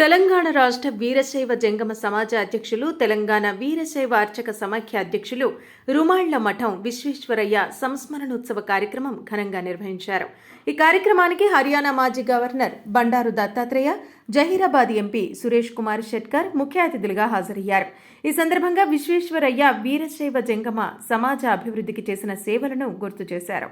తెలంగాణ రాష్ట్ర వీరశైవ జంగమ సమాజ అధ్యక్షులు తెలంగాణ వీరశైవ అర్చక సమాఖ్య అధ్యక్షులు రుమాళ్ళ మఠం విశ్వేశ్వరయ్య సంస్మరణోత్సవ కార్యక్రమం ఘనంగా నిర్వహించారు. ఈ కార్యక్రమానికి హర్యానా మాజీ గవర్నర్ బండారు దత్తాత్రేయ జహీరాబాద్ ఎంపీ సురేష్ కుమార్ షెట్కర్ ముఖ్య అతిథులుగా హాజరయ్యారు. ఈ సందర్భంగా విశ్వేశ్వరయ్య వీరశైవ జంగమ సమాజ అభివృద్ధికి చేసిన సేవలను గుర్తు చేశారు.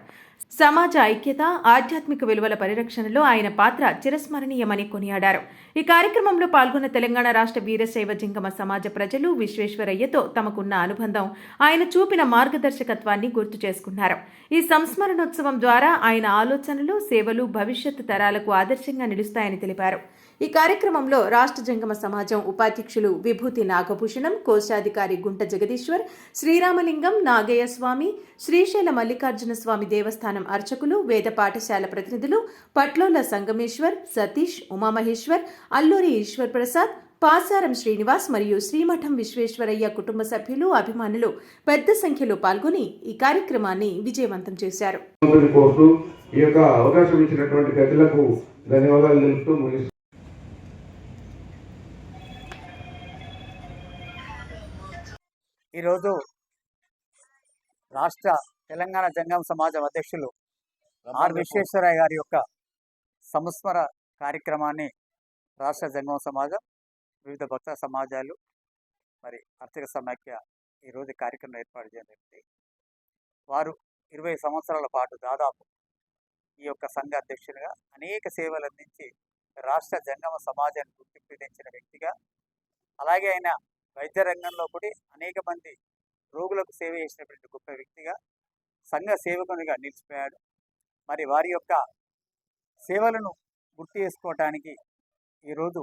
సమాజ ఐక్యత ఆధ్యాత్మిక విలువల పరిరక్షణలో ఆయన పాత్ర చిరస్మరణీయమని కొనియాడారు. ఈ కార్యక్రమంలో పాల్గొన్న తెలంగాణ రాష్ట్ర వీరశైవ జంగమ సమాజ ప్రజలు విశ్వేశ్వరయ్యతో తమకున్న అనుబంధం ఆయన చూపిన మార్గదర్శకత్వాన్ని గుర్తు చేసుకున్నారు. ఈ సంస్మరణోత్సవం ద్వారా ఆయన ఆలోచనలు సేవలు భవిష్యత్తు తరాలకు ఆదర్శంగా నిలుస్తాయని తెలిపారు. ఈ కార్యక్రమంలో రాష్ట్ర జంగమ సమాజం ఉపాధ్యక్షులు విభూతి నాగభూషణం కోశాధికారి గుంట జగదీశ్వర్ శ్రీరామలింగం నాగయ్య స్వామి శ్రీశైల మల్లికార్జున స్వామి దేవస్థానం అర్చకులు వేద పాఠశాల ప్రతినిధులు పట్లోల సంగమేశ్వర్ సతీష్ ఉమామహేశ్వర్ అల్లూరి ఈశ్వర్ ప్రసాద్ పాసారం శ్రీనివాస్ మరియు శ్రీమఠం విశ్వేశ్వరయ్య కుటుంబ సభ్యులు అభిమానులు పెద్ద సంఖ్యలో పాల్గొని ఈ కార్యక్రమాన్ని విజయవంతం చేశారు. ఈ యొక్క అవకాశం ఇచ్చినటువంటి గతులకు ధన్యవాదాలు తెలుపుతూ ఈరోజు రాష్ట్ర తెలంగాణ జంగం సమాజం అధ్యక్షులు ఆర్ విశ్వేశ్వరయ్య గారి యొక్క సంస్మర కార్యక్రమాన్ని రాష్ట్ర జంగం సమాజం వివిధ భక్త సమాజాలు మరి అర్చక సమాఖ్య ఈరోజు కార్యక్రమం ఏర్పాటు చేయడం జరిగింది. వారు ఇరవై సంవత్సరాల పాటు దాదాపు ఈ యొక్క సంఘ అధ్యక్షునిగా అనేక సేవలు అందించి రాష్ట్ర జంగమ సమాజాన్ని గుర్తింపు వ్యక్తిగా అలాగే ఆయన వైద్య రంగంలో కూడా అనేక మంది రోగులకు సేవ చేసినటువంటి గొప్ప వ్యక్తిగా సంఘ సేవకునిగా నిలిచిపోయాడు. మరి వారి యొక్క సేవలను గుర్తు చేసుకోవటానికి ఈరోజు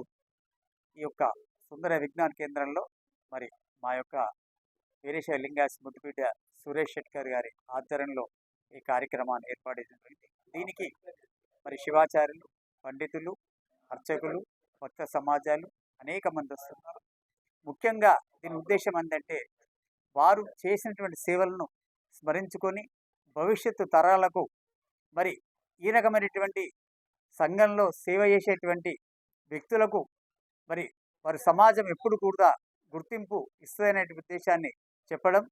ఈ యొక్క సుందర విజ్ఞాన కేంద్రంలో మరి మా యొక్క వీరేశ లింగాస్ ముద్దుపీట సురేష్ షెట్కర్ గారి ఆధ్వర్యంలో ఈ కార్యక్రమాన్ని ఏర్పాటు చేసినటువంటి దీనికి మరి శివాచార్యులు పండితులు అర్చకులు భక్త సమాజాలు అనేక మంది వస్తున్నారు. ముఖ్యంగా దీని ఉద్దేశం ఏంటంటే వారు చేసినటువంటి సేవలను స్మరించుకొని భవిష్యత్తు తరాలకు మరి ఈ రకమైనటువంటి సంఘంలో సేవ చేసేటువంటి వ్యక్తులకు మరి వారి సమాజం ఎప్పుడు కూడా గుర్తింపు ఇస్తుందనే ఉద్దేశాన్ని చెప్పడం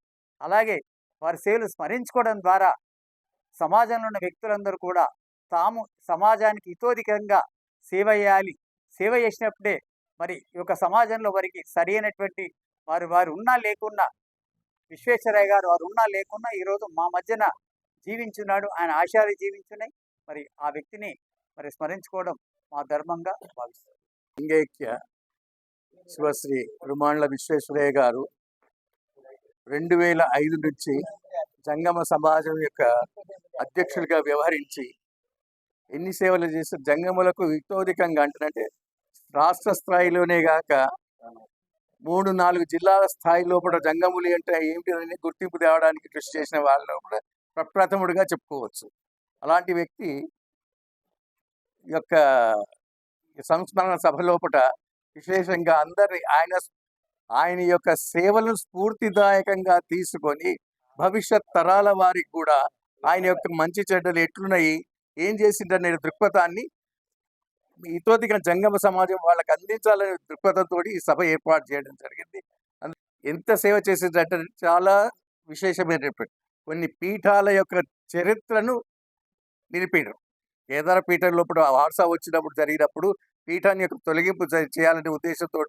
అలాగే వారి సేవలు స్మరించుకోవడం ద్వారా సమాజంలో ఉన్న వ్యక్తులందరూ కూడా తాము సమాజానికి ఇతోధికంగా సేవ చేయాలి సేవ చేసినప్పుడే మరి ఈ యొక్క సమాజంలో వారికి సరి అయినటువంటి వారు వారు ఉన్నా లేకున్నా విశ్వేశ్వరయ్య గారు వారు ఉన్నా లేకున్నా ఈరోజు మా మధ్యన జీవించున్నాడు. ఆయన ఆశయాలు జీవించున్నాయి. మరి ఆ వ్యక్తిని మరి స్మరించుకోవడం మా ధర్మంగా భావిస్తుంది లింగైక్య శివశ్రీ రుమాండ్ల విశ్వేశ్వరయ్య గారు రెండు వేల ఐదు నుంచి జంగమ సమాజం యొక్క అధ్యక్షులుగా వ్యవహరించి ఎన్ని సేవలు చేస్తే జంగములకు ఇతోధికంగా అంటున్నట్టే రాష్ట్ర స్థాయిలోనే గాక మూడు నాలుగు జిల్లాల స్థాయి లోపల జంగములు అంటే ఏమిటి అని గుర్తింపు తేవడానికి కృషి చేసిన వాళ్ళలో కూడా ప్రప్రథముడిగా చెప్పుకోవచ్చు. అలాంటి వ్యక్తి ఈ యొక్క సంస్మరణ సభ లోపల విశేషంగా అందరి ఆయన ఆయన యొక్క సేవలను స్ఫూర్తిదాయకంగా తీసుకొని భవిష్యత్ తరాల వారికి కూడా ఆయన యొక్క మంచి చెడ్డలు ఎట్లున్నాయి ఏం చేసిండనే దృక్పథాన్ని ఇతోదిగా జంగమ సమాజం వాళ్ళకి అందించాలనే దృక్పథంతో ఈ సభ ఏర్పాటు చేయడం జరిగింది. ఎంత సేవ చేసిందంటే చాలా విశేషమైనటువంటి కొన్ని పీఠాల యొక్క చరిత్రను నిలిపాడు కేదార పీఠం లోపల వారసా వచ్చినప్పుడు జరిగినప్పుడు పీఠాన్ని యొక్క తొలగింపు చేయాలనే ఉద్దేశంతో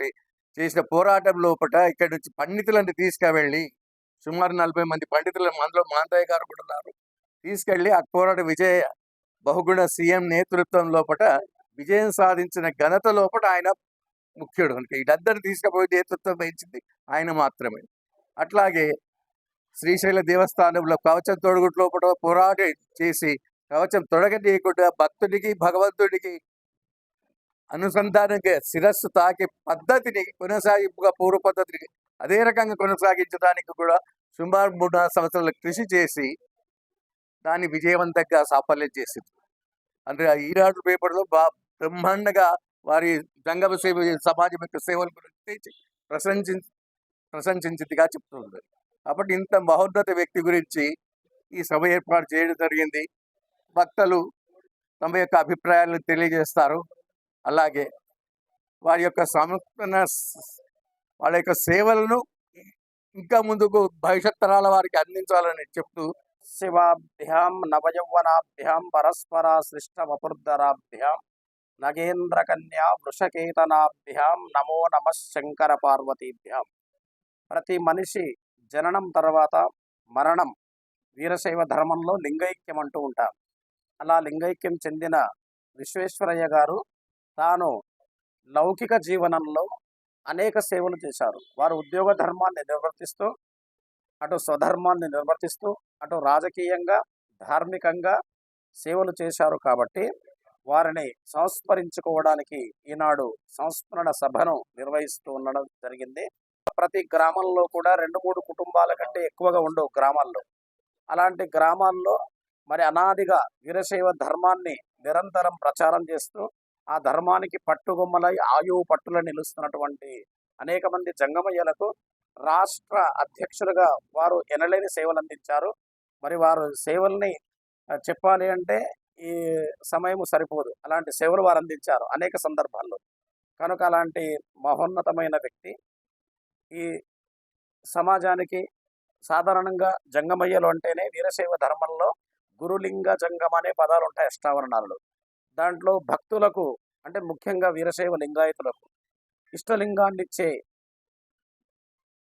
చేసిన పోరాటం లోపల ఇక్కడి నుంచి పండితులను తీసుకువెళ్ళి సుమారు నలభై మంది పండితులు అందులో మాంతయ్య గారు కూడా ఉన్నారు. తీసుకెళ్ళి ఆ పోరాట విజయ బహుగుణ సీఎం నేతృత్వం లోపల విజయం సాధించిన ఘనత లోపల ఆయన ముఖ్యుడు. కనుక వీళ్ళందరినీ తీసుకుపోయి నేతృత్వం వహించింది ఆయన మాత్రమే. అట్లాగే శ్రీశైల దేవస్థానంలో కవచం తొడుగుడు లోపల పోరాటం చేసి కవచం తొడగనీయకుండా భక్తుడికి భగవంతుడికి అనుసంధానంగా శిరస్సు తాకే పద్ధతిని కొనసాగింపుగా పూర్వ పద్ధతిని అదే రకంగా కొనసాగించడానికి కూడా సుమారు మూడు సంవత్సరాలు కృషి చేసి దాన్ని విజయవంతంగా సాఫల్యం చేసింది. అంటే ఆ ఈనాడు పేపర్లో బా బ్రహ్మాండగా వారి జంగమ సేవ సమాజం యొక్క సేవల గురించి ప్రశంసి ప్రశంసించిందిగా చెప్తుంది. కాబట్టి ఇంత మహోన్నత వ్యక్తి గురించి ఈ సభ ఏర్పాటు చేయడం జరిగింది. భక్తులు తమ యొక్క అభిప్రాయాలను తెలియజేస్తారు. అలాగే వారి యొక్క సంస్కరణ వాళ్ళ యొక్క సేవలను ఇంకా ముందుకు భవిష్యత్ తరాల వారికి అందించాలని చెప్తూ శివాభ్యాం నవయౌవనాభ్యాం పరస్పర సృష్ట వపుర్ధరాభ్యాం నగేంద్రకన్యా వృషకేతనాభ్యాం నమో నమ శంకర పార్వతీభ్యాం ప్రతి మనిషి జననం తర్వాత మరణం వీరశైవ ధర్మంలో లింగైక్యం అంటూ ఉంటారు. అలా లింగైక్యం చెందిన విశ్వేశ్వరయ్య గారు తాను లౌకిక జీవనంలో అనేక సేవలు చేశారు. వారు ఉద్యోగ ధర్మాన్ని నిర్వర్తిస్తూ అటు స్వధర్మాన్ని నిర్వర్తిస్తూ అటు రాజకీయంగా ధార్మికంగా సేవలు చేశారు కాబట్టి వారిని సంస్మరించుకోవడానికి ఈనాడు సంస్మరణ సభను నిర్వహిస్తూ ఉండడం జరిగింది. ప్రతి గ్రామంలో కూడా రెండు మూడు కుటుంబాల కంటే ఎక్కువగా ఉండవు గ్రామాల్లో. అలాంటి గ్రామాల్లో మరి అనాదిగా వీరశైవ ధర్మాన్ని నిరంతరం ప్రచారం చేస్తూ ఆ ధర్మానికి పట్టుగొమ్మలై ఆయువు పట్టుల నిలుస్తున్నటువంటి అనేక మంది జంగమయ్యలకు రాష్ట్ర అధ్యక్షులుగా వారు ఎనలేని సేవలు అందించారు మరి వారు సేవల్ని చెప్పాలి అంటే ఈ సమయం సరిపోదు. అలాంటి సేవలు వారు అందించారు అనేక సందర్భాల్లో. కనుక అలాంటి మహోన్నతమైన వ్యక్తి ఈ సమాజానికి సాధారణంగా జంగమయ్యలు అంటేనే వీరశైవ ధర్మంలో గురులింగ జంగం అనే పదాలు ఉంటాయి అష్టావరణాలు దాంట్లో భక్తులకు అంటే ముఖ్యంగా వీరశైవ లింగాయతులకు ఇష్టలింగాన్ని ఇచ్చే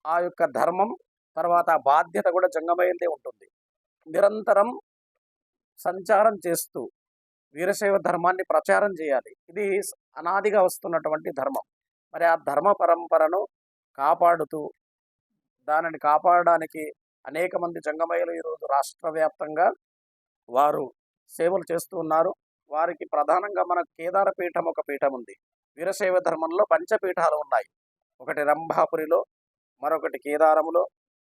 ఆ యొక్క ధర్మం తర్వాత ఆ బాధ్యత కూడా జంగమయ్యదే ఉంటుంది. నిరంతరం సంచారం చేస్తూ వీరశైవ ధర్మాన్ని ప్రచారం చేయాలి. ఇది అనాదిగా వస్తున్నటువంటి ధర్మం. మరి ఆ ధర్మ పరంపరను కాపాడుతూ దానిని కాపాడడానికి అనేక మంది జంగమయ్యలు ఈరోజు రాష్ట్ర వ్యాప్తంగా వారు సేవలు చేస్తూ ఉన్నారు. వారికి ప్రధానంగా మన కేదార పీఠం ఒక పీఠం ఉంది. వీరశైవ ధర్మంలో పంచపీఠాలు ఉన్నాయి. ఒకటి రంభాపురిలో మరొకటి కేదారములో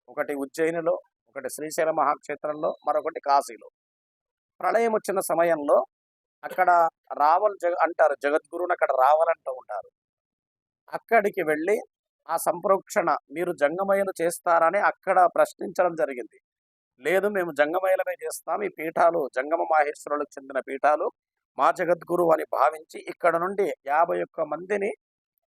ఒకటి ఉజ్జయినిలో ఒకటి శ్రీశైల మహాక్షేత్రంలో మరొకటి కాశీలో. ప్రళయం వచ్చిన సమయంలో అక్కడ రావల్ జగ అంటారు జగద్గురుని అక్కడ రావాలంటూ ఉంటారు. అక్కడికి వెళ్ళి ఆ సంప్రోక్షణ మీరు జంగమయలు చేస్తారని అక్కడ ప్రశ్నించడం జరిగింది. లేదు మేము జంగమయలమే చేస్తాం ఈ పీఠాలు జంగమ మాహేశ్వరులకు చెందిన పీఠాలు మా జగద్గురు అని భావించి ఇక్కడ నుండి యాభై ఒక్క మందిని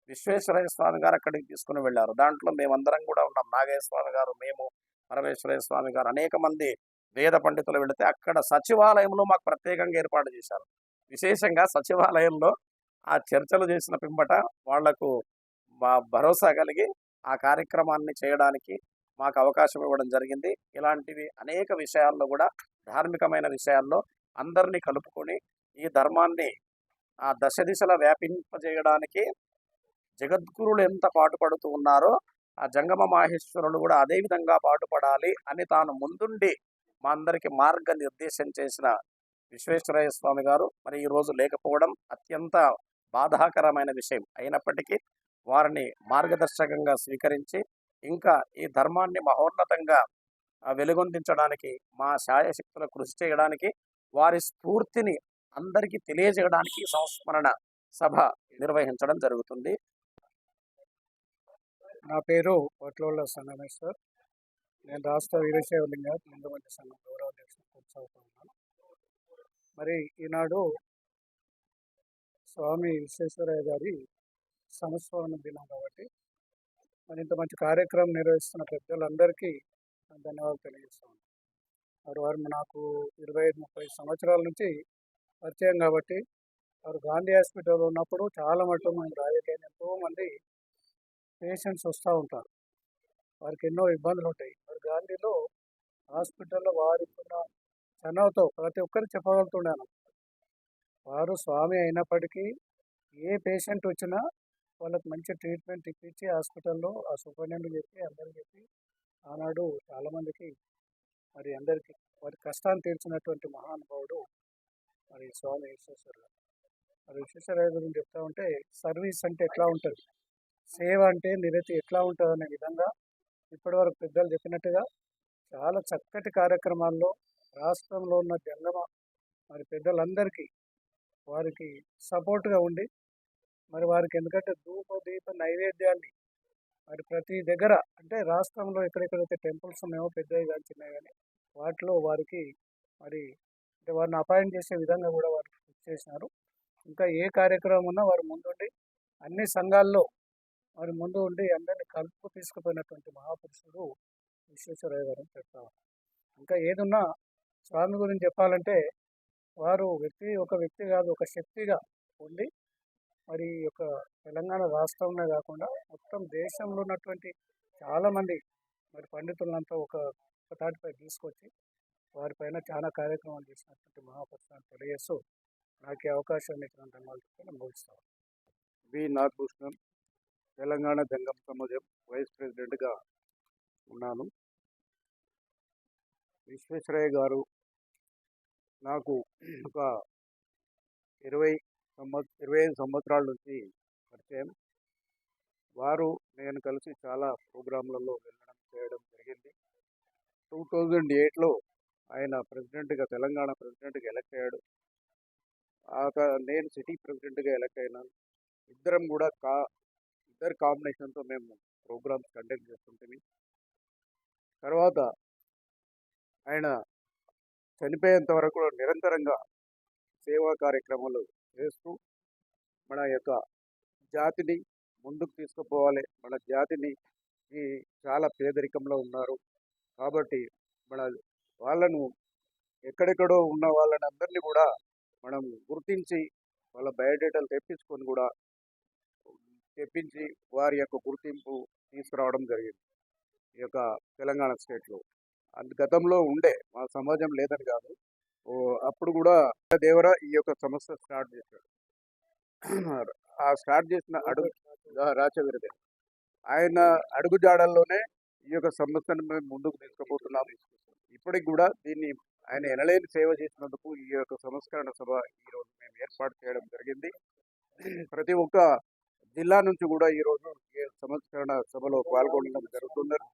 విశ్వేశ్వరయ్య స్వామి గారు అక్కడికి తీసుకుని వెళ్ళారు. దాంట్లో మేమందరం కూడా ఉన్నాం. నాగేశ్వర స్వామి గారు మేము పరమేశ్వరయ్య స్వామి గారు అనేక మంది వేద పండితులు వెళితే అక్కడ సచివాలయంలో మాకు ప్రత్యేకంగా ఏర్పాటు చేశారు. విశేషంగా సచివాలయంలో ఆ చర్చలు చేసిన పిమ్మట వాళ్ళకు భరోసా కలిగి ఆ కార్యక్రమాన్ని చేయడానికి మాకు అవకాశం ఇవ్వడం జరిగింది. ఇలాంటివి అనేక విషయాల్లో కూడా ధార్మికమైన విషయాల్లో అందరినీ కలుపుకొని ఈ ధర్మాన్ని ఆ దశ దిశల వ్యాపింపజేయడానికి జగద్గురులు ఎంత పాటుపడుతూ ఉన్నారో ఆ జంగమ మాహేశ్వరులు కూడా అదే విధంగా పాటుపడాలి అని తాను ముందుండి మా అందరికీ మార్గ నిర్దేశం చేసిన విశ్వేశ్వరయ్య స్వామి గారు. మరి ఈరోజు లేకపోవడం అత్యంత బాధాకరమైన విషయం. అయినప్పటికీ వారిని మార్గదర్శకంగా స్వీకరించి ఇంకా ఈ ధర్మాన్ని మహోన్నతంగా వెలుగొందించడానికి మా శాయశక్తుల కృషి చేయడానికి వారి స్ఫూర్తిని అందరికీ తెలియజేయడానికి సంస్మరణ సభ నిర్వహించడం జరుగుతుంది. నా పేరు వట్లోళ్ళ సంగమేశ్వర్ నేను రాష్ట్ర వీరశైవలింగ లింగ మంచి సంఘం గౌరవ అధ్యక్షుడు మరి ఈనాడు స్వామి విశ్వేశ్వరయ్య గారి సంస్మరణ దినం కాబట్టి మరి ఇంత మంచి కార్యక్రమం నిర్వహిస్తున్న పెద్దలందరికీ ధన్యవాదాలు తెలియజేస్తాను వారు వారు నాకు ఇరవై ఐదు ముప్పై సంవత్సరాల నుంచి పరిచయం కాబట్టి వారు గాంధీ హాస్పిటల్లో ఉన్నప్పుడు చాలా మటుకు మనం రాజకీయ ఎంతోమంది పేషెంట్స్ వస్తూ ఉంటారు. వారికి ఎన్నో ఇబ్బందులు ఉంటాయి మరి గాంధీలో హాస్పిటల్లో వారికి చనవతో ప్రతి ఒక్కరు చెప్పగలుగుతున్నాను వారు స్వామి అయినప్పటికీ ఏ పేషెంట్ వచ్చినా వాళ్ళకి మంచి ట్రీట్మెంట్ ఇప్పించి హాస్పిటల్లో ఆ సూపరింటెండెంట్ చెప్పి అందరికి చెప్పి ఆనాడు చాలామందికి మరి అందరికీ వారి కష్టాన్ని తీర్చినటువంటి మహానుభావుడు మరి స్వామి విశ్వేశ్వరరావు మరి విశ్వేశ్వరరావు గురించి చెప్తా ఉంటే సర్వీస్ అంటే ఎట్లా ఉంటుంది? సేవ అంటే నిరతి ఎట్లా ఉంటుంది అనే విధంగా ఇప్పటివరకు పెద్దలు చెప్పినట్టుగా చాలా చక్కటి కార్యక్రమాల్లో రాష్ట్రంలో ఉన్న జంగమ మరి పెద్దలందరికీ వారికి సపోర్ట్గా ఉండి మరి వారికి ఎందుకంటే ధూప దీప నైవేద్యాన్ని మరి ప్రతి దగ్గర అంటే రాష్ట్రంలో ఎక్కడెక్కడైతే టెంపుల్స్ ఉన్నాయో పెద్దవి కానీ చిన్నవి కానీ వాటిలో వారికి మరి అంటే వారిని అపాయింట్ చేసే విధంగా కూడా వారు చేసినారు. ఇంకా ఏ కార్యక్రమం ఉన్నా వారు ముందుండి అన్ని సంఘాల్లో వారి ముందు ఉండి అందరినీ కలుపు తీసుకుపోయినటువంటి మహాపురుషుడు విశ్వేశ్వరయ్య గారు అని చెప్తా ఇంకా ఏదున్నా స్వామి గురించి చెప్పాలంటే వారు వ్యక్తి ఒక వ్యక్తి కాదు ఒక శక్తిగా ఉండి మరి యొక్క తెలంగాణ రాష్ట్రంలో కాకుండా మొత్తం దేశంలో ఉన్నటువంటి చాలామంది మరి పండితులంతా ఒక తాటిపై తీసుకొచ్చి వారిపైన చాలా కార్యక్రమాలు చేసినటువంటి మహాపురుషులను తెలియజేస్తూ నాకు అవకాశం ఇచ్చిన ఇచ్చినంత వాళ్ళు ముగిస్తాను వి నాగభూషణం తెలంగాణ జంగం సమాజం వైస్ ప్రెసిడెంట్గా ఉన్నాను. విశ్వేశ్వరయ్య గారు నాకు ఒక ఇరవై సంవత్ ఇరవై ఐదు సంవత్సరాల నుంచి పరిచయం. వారు నేను కలిసి చాలా ప్రోగ్రాంలలో వెళ్ళడం చేయడం జరిగింది. టూ థౌజండ్ ఎయిట్లో ఆయన ప్రెసిడెంట్గా తెలంగాణ ప్రెసిడెంట్గా ఎలక్ట్ అయ్యాడు. ఆ నేను సిటీ ప్రెసిడెంట్గా ఎలక్ట్ అయినాను. ఇద్దరం కూడా కా ఇద్దరు కాంబినేషన్తో మేము ప్రోగ్రామ్స్ కండక్ట్ చేస్తుంటే తర్వాత ఆయన చనిపోయేంత వరకు నిరంతరంగా సేవా కార్యక్రమాలు చేస్తూ మన యొక్క జాతిని ముందుకు తీసుకుపోవాలి. మన జాతిని చాలా పేదరికంలో ఉన్నారు. కాబట్టి మన వాళ్ళను ఎక్కడెక్కడో ఉన్న వాళ్ళని అందరినీ కూడా మనం గుర్తించి వాళ్ళ బయోడేటాలు తెప్పించుకొని కూడా తెప్పించి వారి యొక్క గుర్తింపు తీసుకురావడం జరిగింది. ఈ యొక్క తెలంగాణ స్టేట్లో. అందు గతంలో ఉండే మా సమాజం లేదని కాదు. అప్పుడు కూడా దేవర ఈ యొక్క సంస్థ స్టార్ట్ చేశాడు. ఆ స్టార్ట్ చేసిన అడుగు రాచవీరదేవ ఆయన అడుగు జాడల్లోనే ఈ యొక్క సంస్థను మేము ముందుకు తీసుకుపోతున్నాము. ఇప్పటికి కూడా దీన్ని ఆయన ఎనలేని సేవ చేసినందుకు ఈ యొక్క సంస్కరణ సభ ఈరోజు మేము ఏర్పాటు చేయడం జరిగింది. ప్రతి ఒక్క జిల్లా నుంచి కూడా ఈరోజు ఈ సంస్కరణ సభలో పాల్గొనడం జరుగుతున్నారు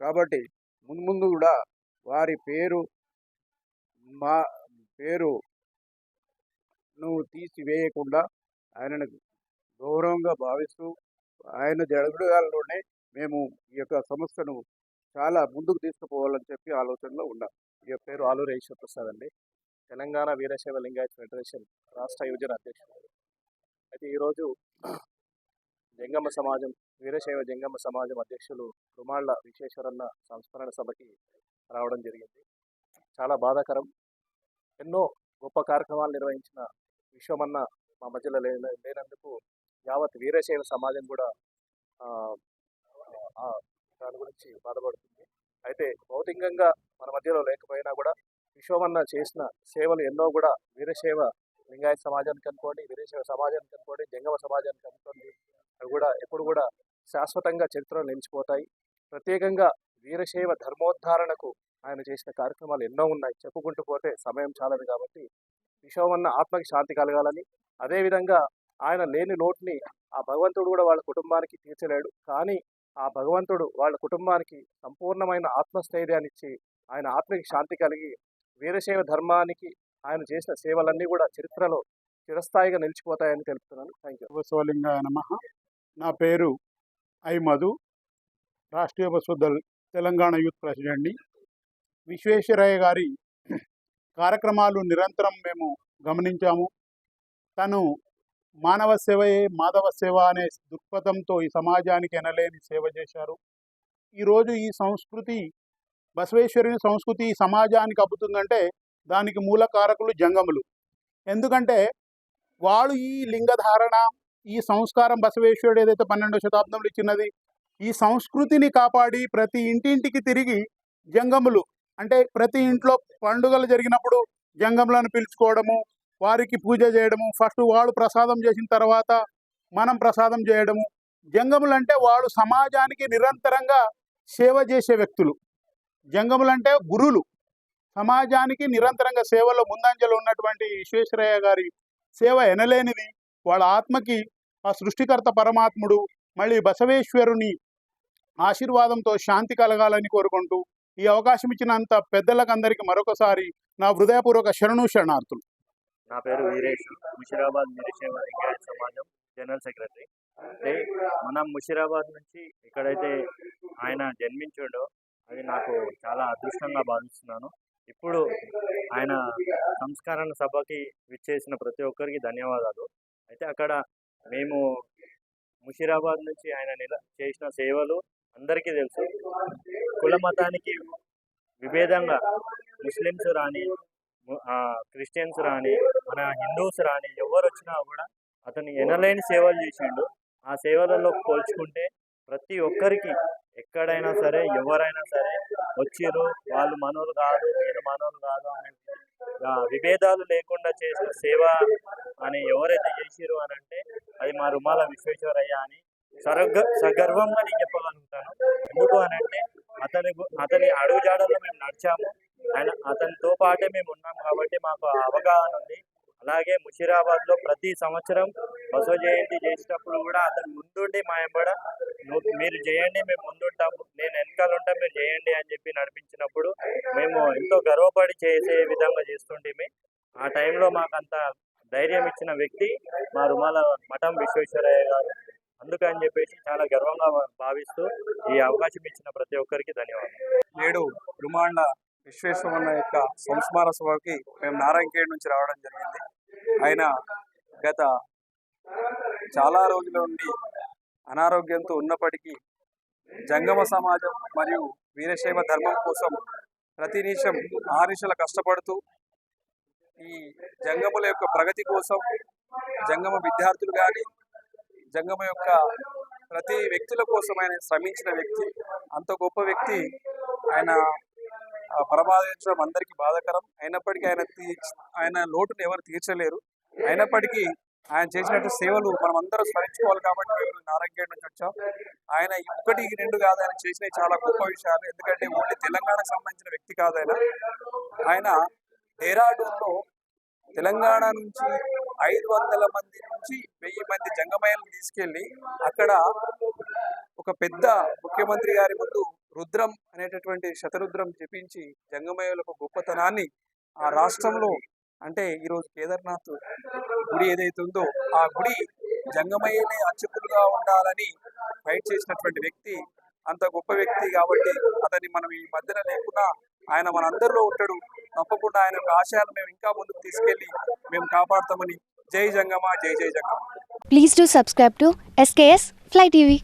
కాబట్టి ముందు ముందు కూడా వారి పేరు మా పేరు నువ్వు తీసివేయకుండా ఆయనను గౌరవంగా భావిస్తూ ఆయన జడగడాల్లోనే మేము ఈ యొక్క సంస్థను చాలా ముందుకు తీసుకుపోవాలని చెప్పి ఆలోచనలో ఉన్నాం. ఈ పేరు ఆలూరు ఈశ్వర్ ప్రసాద్ అండి. తెలంగాణ వీరశైవ లింగాయత్ ఫెడరేషన్ రాష్ట్ర యువజన అధ్యక్షుడు అయితే ఈరోజు జంగమ సమాజం వీరశైవ జంగమ సమాజం అధ్యక్షులు రుమాళ్ళ విశ్వేశ్వరన్న సంస్మరణ సభకి రావడం జరిగింది. చాలా బాధాకరం. ఎన్నో గొప్ప కార్యక్రమాలు నిర్వహించిన విశ్వమన్న మా మధ్యలో లేన లేనందుకు యావత్ వీరశైవ సమాజం కూడా దాని గురించి బాధపడుతుంది. అయితే భౌతికంగా మన మధ్యలో లేకపోయినా కూడా విశ్వమన్న చేసిన సేవలు ఎన్నో కూడా వీరశైవ లింగాయత సమాజానికి అనుకోండి వీరశైవ సమాజానికి అనుకోండి జంగమ సమాజానికి అనుకోండి అవి కూడా ఎప్పుడు కూడా శాశ్వతంగా చరిత్రలో నిలిచిపోతాయి. ప్రత్యేకంగా వీరశైవ ధర్మోద్ధారణకు ఆయన చేసిన కార్యక్రమాలు ఎన్నో ఉన్నాయి. చెప్పుకుంటూ పోతే సమయం చాలదు కాబట్టి విశ్వమన్న ఆత్మకి శాంతి కలగాలని అదేవిధంగా ఆయన లేని లోటుని ఆ భగవంతుడు కూడా వాళ్ళ కుటుంబానికి తీర్చలేడు. కానీ ఆ భగవంతుడు వాళ్ళ కుటుంబానికి సంపూర్ణమైన ఆత్మస్థైర్యాన్ని ఇచ్చి ఆయన ఆత్మకి శాంతి కలిగి వీరశైవ ధర్మానికి ఆయన చేసిన సేవలన్నీ కూడా చరిత్రలో చిరస్థాయిగా నిలిచిపోతాయని తెలుపుతున్నాను. థ్యాంక్ యూ బసవలింగాయ నమ. నా పేరు ఐ మధు. రాష్ట్రీయ బసవదల్ తెలంగాణ యూత్ ప్రెసిడెంట్ని. విశ్వేశ్వరయ్య గారి కార్యక్రమాలు నిరంతరం మేము గమనించాము. తను మానవ సేవయే మాధవ సేవ అనే దృక్పథంతో ఈ సమాజానికి ఎనలేని సేవ చేశారు. ఈరోజు ఈ సంస్కృతి బసవేశ్వరుని సంస్కృతి ఈ సమాజానికి అబ్బుతుందంటే దానికి మూల కారకులు జంగములు. ఎందుకంటే వాళ్ళు ఈ లింగధారణ ఈ సంస్కారం బసవేశ్వరుడు ఏదైతే పన్నెండవ శతాబ్దంలో ఇచ్చినది ఈ సంస్కృతిని కాపాడి ప్రతి ఇంటింటికి తిరిగి జంగములు అంటే ప్రతి ఇంట్లో పండుగలు జరిగినప్పుడు జంగములను పిలుచుకోవడము వారికి పూజ చేయడము ఫస్ట్ వాళ్ళు ప్రసాదం చేసిన తర్వాత మనం ప్రసాదం చేయడము. జంగములు అంటే వాళ్ళు సమాజానికి నిరంతరంగా సేవ చేసే వ్యక్తులు. జంగములంటే గురువులు సమాజానికి నిరంతరంగా సేవలో ముందంజలో ఉన్నటువంటి విశ్వేశ్వరయ్య గారి సేవ ఎనలేనిది. వాళ్ళ ఆత్మకి ఆ సృష్టికర్త పరమాత్ముడు మళ్ళీ బసవేశ్వరుని ఆశీర్వాదంతో శాంతి కలగాలని కోరుకుంటూ ఈ అవకాశం ఇచ్చినంత పెద్దలకు అందరికీ మరొకసారి నా హృదయపూర్వక శరణు శరణార్థులు. నా పేరు వీరేష్. ముషిరాబాద్ లింగాయత్ సమాజం జనరల్ సెక్రటరీ. అంటే మనం ముషిరాబాద్ నుంచి ఎక్కడైతే ఆయన జన్మించాడో అది నాకు చాలా అదృష్టంగా భావిస్తున్నాను. ఇప్పుడు ఆయన సంస్కరణ సభకి విచ్చేసిన ప్రతి ఒక్కరికి ధన్యవాదాలు. అయితే అక్కడ మేము ముషిరాబాద్ నుంచి ఆయన నిల చేసిన సేవలు అందరికీ తెలుసు. కుల మతానికి విభేదంగా ముస్లిమ్స్ రాని క్రిస్టియన్స్ రాని మన హిందూస్ రాని ఎవరు వచ్చినా కూడా అతను ఎనలేని సేవలు చేసిండు. ఆ సేవలలో పోల్చుకుంటే ప్రతి ఒక్కరికి ఎక్కడైనా సరే ఎవరైనా సరే వచ్చిర్రు వాళ్ళు మనోలు కాదు వీళ్ళు మనోలు కాదు అనే. విభేదాలు లేకుండా చేసిన సేవ అని ఎవరైతే చేసిరు అని అంటే అది మా రుమాల విశ్వేశ్వరయ్య అని. సరగ సగర్వంగా నేను చెప్పగలుగుతాను. ఎందుకు అని అంటే అతని అతని అడుగుజాడల్లో మేము నడిచాము. ఆయన అతనితో పాటే మేము ఉన్నాం కాబట్టి మాకు అవగాహన ఉంది. అలాగే ముషిరాబాద్లో ప్రతి సంవత్సరం బసవ జయంతి చేసినప్పుడు కూడా అతను ముందుండి మా ఎంబడ మీరు చేయండి మేము ముందుంటాము నేను వెనకాల ఉంటా మీరు చేయండి అని చెప్పి నడిపించినప్పుడు మేము ఎంతో గర్వపడి చేసే విధంగా చేస్తుంటే ఆ టైంలో మాకు అంత ధైర్యం ఇచ్చిన వ్యక్తి మా రుమాల మఠం విశ్వేశ్వరయ్య గారు. అందుకని చెప్పేసి చాలా గర్వంగా భావిస్తూ ఈ అవకాశం ఇచ్చిన ప్రతి ఒక్కరికి ధన్యవాదాలు. నేడు రుమాండ విశ్వేశ్వరన్న యొక్క సంస్మార సభకి మేము నారాయణఖేడ్ నుంచి రావడం జరిగింది. ఆయన గత చాలా రోజుల నుండి అనారోగ్యంతో ఉన్నప్పటికీ జంగమ సమాజం మరియు వీరశైవ ధర్మం కోసం ప్రతి నిమిషం ఆరుషల కష్టపడుతూ ఈ జంగముల యొక్క ప్రగతి కోసం జంగమ విద్యార్థులు కానీ జంగమ యొక్క ప్రతి వ్యక్తుల కోసం ఆయన శ్రమించిన వ్యక్తి అంత గొప్ప వ్యక్తి ఆయన పరమాదించడం అందరికీ బాధాకరం. అయినప్పటికీ ఆయన ఆయన లోటును ఎవరు తీర్చలేరు. అయినప్పటికీ ఆయన చేసినట్టు సేవలు మనం అందరం స్మరించుకోవాలి కాబట్టి మేము నారాయణ నుంచి వచ్చాం. ఆయన ఒకటి రెండు కాదు ఆయన చేసినవి చాలా గొప్ప విషయాలు. ఎందుకంటే ఓన్లీ తెలంగాణకు సంబంధించిన వ్యక్తి కాదు ఆయన. ఆయన డేరాడూన్లో తెలంగాణ నుంచి ఐదు వందల మంది నుంచి వెయ్యి మంది జంగమయ్యలను తీసుకెళ్ళి అక్కడ ఒక పెద్ద ముఖ్యమంత్రి గారి ముందు రుద్రం అనేటటువంటి శతరుద్రం జపించి జంగమయ్యలకు గొప్పతనాన్ని ఆ రాష్ట్రంలో అంటే ఈరోజు కేదార్నాథ్ గుడి ఏదైతే ఉందో ఆ గుడి జంగమయ్యనే అర్చకులుగా ఉండాలని ఫైట్ చేసినటువంటి వ్యక్తి అంత గొప్ప వ్యక్తి కాబట్టి అతన్ని మనం ఈ మధ్యన లేకున్నా ఆయన మనందరిలో ఉంటాడు. తప్పకుండా ఆయన ఆశయాలు మేము ఇంకా ముందుకు తీసుకెళ్ళి మేము కాపాడుతామని. జై జంగమ జై జై Jangama please do subscribe to SKS fly TV